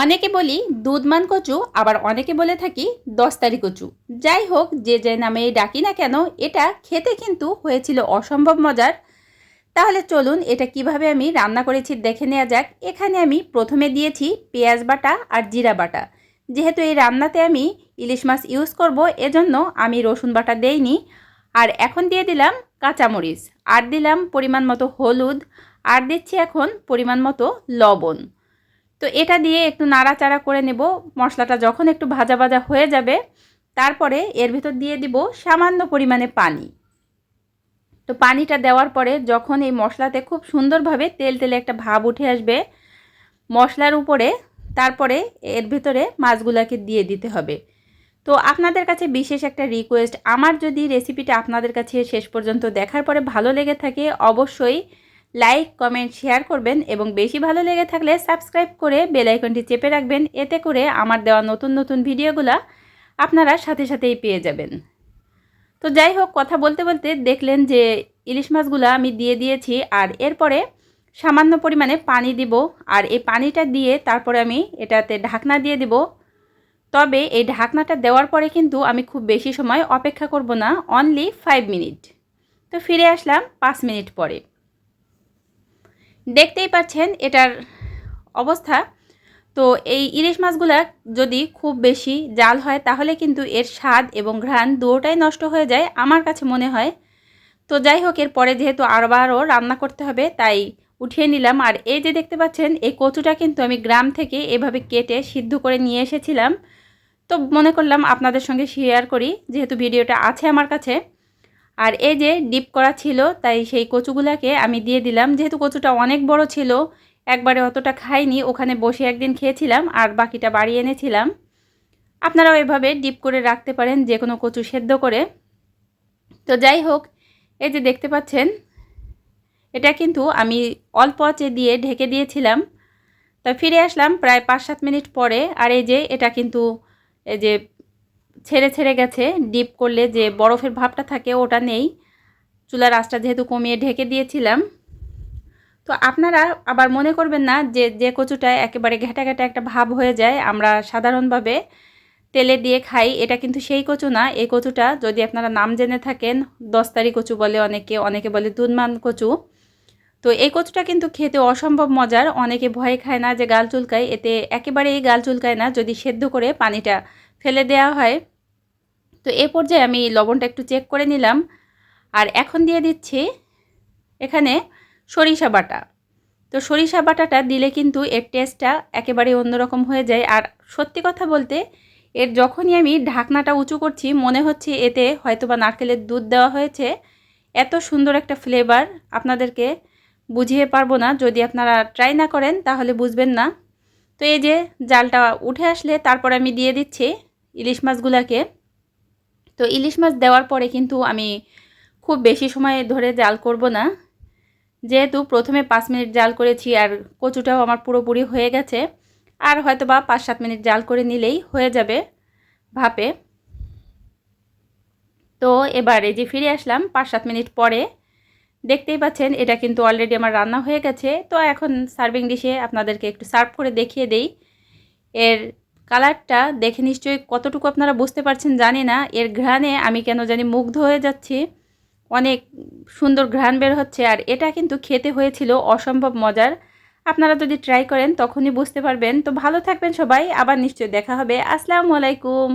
অনেকে বলি দুধমান কচু, আবার অনেকে বলে থাকি দস্তারি কচু। যাই হোক, যে যে নামে ডাকি না কেন, এটা খেতে কিন্তু হয়েছিল অসম্ভব মজার। তাহলে চলুন এটা কীভাবে আমি রান্না করেছি দেখে নেওয়া যাক। এখানে আমি প্রথমে দিয়েছি পেঁয়াজ বাটা আর জিরা বাটা। যেহেতু এই রান্নাতে আমি ইলিশ মাছ ইউজ করব, এজন্য আমি রসুন বাটা দেইনি। আর এখন দিয়ে দিলাম কাঁচামরিচ। আর দিলাম পরিমাণ মতো হলুদ। আর দিচ্ছি এখন পরিমাণ মতো লবণ। তো এটা দিয়ে একটু নাড়াচাড়া করে নেব। মশলাটা যখন একটু ভাজা ভাজা হয়ে যাবে, তারপরে এর ভিতর দিয়ে দিব সামান্য পরিমাণে পানি। তো পানিটা দেওয়ার পরে যখন এই মশলাতে খুব সুন্দরভাবে তেল তেলে একটা ভাব উঠে আসবে, মশলার উপরে তারপরে এর ভিতরে মাছগুলোকে দিয়ে দিতে হবে। তো আপনাদের কাছে বিশেষ একটা রিকোয়েস্ট আমার যদি রেসিপিটা আপনাদের কাছে শেষ পর্যন্ত দেখার পরে ভালো লেগে থাকে, অবশ্যই লাইক, কমেন্ট, শেয়ার করবেন এবং বেশি ভালো লেগে থাকলে সাবস্ক্রাইব করে বেল আইকনটি চেপে রাখবেন। এতে করে আমার দেওয়া নতুন নতুন ভিডিওগুলো আপনারা সাথে সাথেই পেয়ে যাবেন। তো যাই হোক, কথা বলতে বলতে দেখলেন যে ইলিশ মাছগুলো আমি দিয়ে দিয়েছি আর এরপরে সামান্য পরিমাণে পানি দিব আর এই পানিটা দিয়ে তারপরে আমি এটাতে ঢাকনা দিয়ে দিব। তবে এই ঢাকনাটা দেওয়ার পরে কিন্তু আমি খুব বেশি সময় অপেক্ষা করব না অনলি ফাইভ মিনিট তো ফিরে আসলাম পাঁচ মিনিট পরে। দেখতেই পাচ্ছেন এটার অবস্থা। তো এই ইলিশ মাছগুলা যদি খুব বেশি জাল হয়, তাহলে কিন্তু এর স্বাদ এবং ঘ্রাণ দুটোটাই নষ্ট হয়ে যায় আমার কাছে মনে হয়। তো যাই হোক এর পরে যেহেতু আরবারও রান্না করতে হবে, তাই উঠিয়ে নিলাম। আর এই যে দেখতে পাচ্ছেন, এই কচুটা কিন্তু আমি গ্রাম থেকে এভাবে কেটে সিদ্ধ করে নিয়ে এসেছিলাম। তো মনে করলাম আপনাদের সঙ্গে শেয়ার করি, যেহেতু ভিডিওটা আছে আমার কাছে। আর এই যে ডিপ করা ছিল, তাই সেই কচুগুলাকে আমি দিয়ে দিলাম। যেহেতু কচুটা অনেক বড় ছিল, একবারে অতটা খাইনি, ওখানে বসে একদিন খেয়েছিলাম আর বাকিটা বাড়ি এনেছিলাম। আপনারাও এভাবে ডিপ করে রাখতে পারেন যে কোনো কচু সেদ্ধ করে। তো যাই হোক, এই যে দেখতে পাচ্ছেন, এটা কিন্তু আমি অল্প আঁচে দিয়ে ঢেকে দিয়েছিলাম। তা ফিরে আসলাম প্রায় পাঁচ সাত মিনিট পরে, আর এই যে এটা কিন্তু, এই যে ছেড়ে ছেড়ে গেছে ডিপ করলে যে বরফের ভাবটা থাকে ওটা নেই। চুলার আঁচটা যেহেতু কমিয়ে ঢেকে দিয়েছিলাম। তো আপনারা আবার মনে করবেন না যে যে কচুটায় একেবারে ঘেটা ঘেটা একটা ভাব হয়ে যায়, আমরা সাধারণভাবে তেলে দিয়ে খাই, এটা কিন্তু সেই কচু না। এই কচুটা যদি আপনারা নাম জেনে থাকেন, দস্তারি কচু বলে অনেকে অনেকে বলে দুধমান কচু। তো এই কচুটা কিন্তু খেতে অসম্ভব মজার। অনেকে ভয়ে খায় না যে গাল চুলকায়, এতে একেবারেই গাল চুলকায় না। যদি সেদ্ধ করে পানিটা ফেলে দেওয়া হয় তো এ পর্যায়ে আমি লবণটা একটু চেক করে নিলাম। আর এখন দিয়ে দিচ্ছি এখানে সরিষা বাটা। তো সরিষা বাটাটা দিলে কিন্তু এর টেস্টটা একেবারে অন্যরকম হয়ে যায়। আর সত্যি কথা বলতে, এর যখনই আমি ঢাকনাটা উঁচু করছি, মনে হচ্ছে এতে হয়তোবা নারকেলের দুধ দেওয়া হয়েছে। এত সুন্দর একটা ফ্লেভার আপনাদেরকে বুঝিয়ে পারব না। যদি আপনারা ট্রাই না করেন, তাহলে বুঝবেন না। তো এই যে জালটা উঠে আসলে, তারপর আমি দিয়ে দিচ্ছি ইলিশ মাছগুলোকে। তো ইলিশ মাছ দেওয়ার পরে কিন্তু আমি খুব বেশি সময় ধরে জাল করব না। যেহেতু প্রথমে পাঁচ মিনিট জাল করেছি আর কচুটাও আমার পুরোপুরি হয়ে গেছে, আর হয়তো বা পাঁচ সাত মিনিট জাল করে নিলেই হয়ে যাবে ভাপে। তো এবারে যে ফিরে আসলাম, পাঁচ সাত মিনিট পরে দেখতেই পাচ্ছেন এটা কিন্তু অলরেডি আমার রান্না হয়ে গেছে। তো এখন সার্ভিং ডিশে আপনাদেরকে একটু সার্ভ করে দেখিয়ে দেই। এর কালারটা দেখে নিশ্চয়ই কতটুকু আপনারা বুঝতে পারছেন জানি না। এর ঘ্রাণে আমি কেন জানি মুগ্ধ হয়ে যাচ্ছি। অনেক সুন্দর ঘ্রাণ বের হচ্ছে আর এটা কিন্তু খেতে হয়েছিল অসম্ভব মজার। আপনারা যদি ট্রাই করেন তখনই বুঝতে পারবেন। তো ভালো থাকবেন সবাই, আবার নিশ্চয়ই দেখা হবে। আসসালামু আলাইকুম।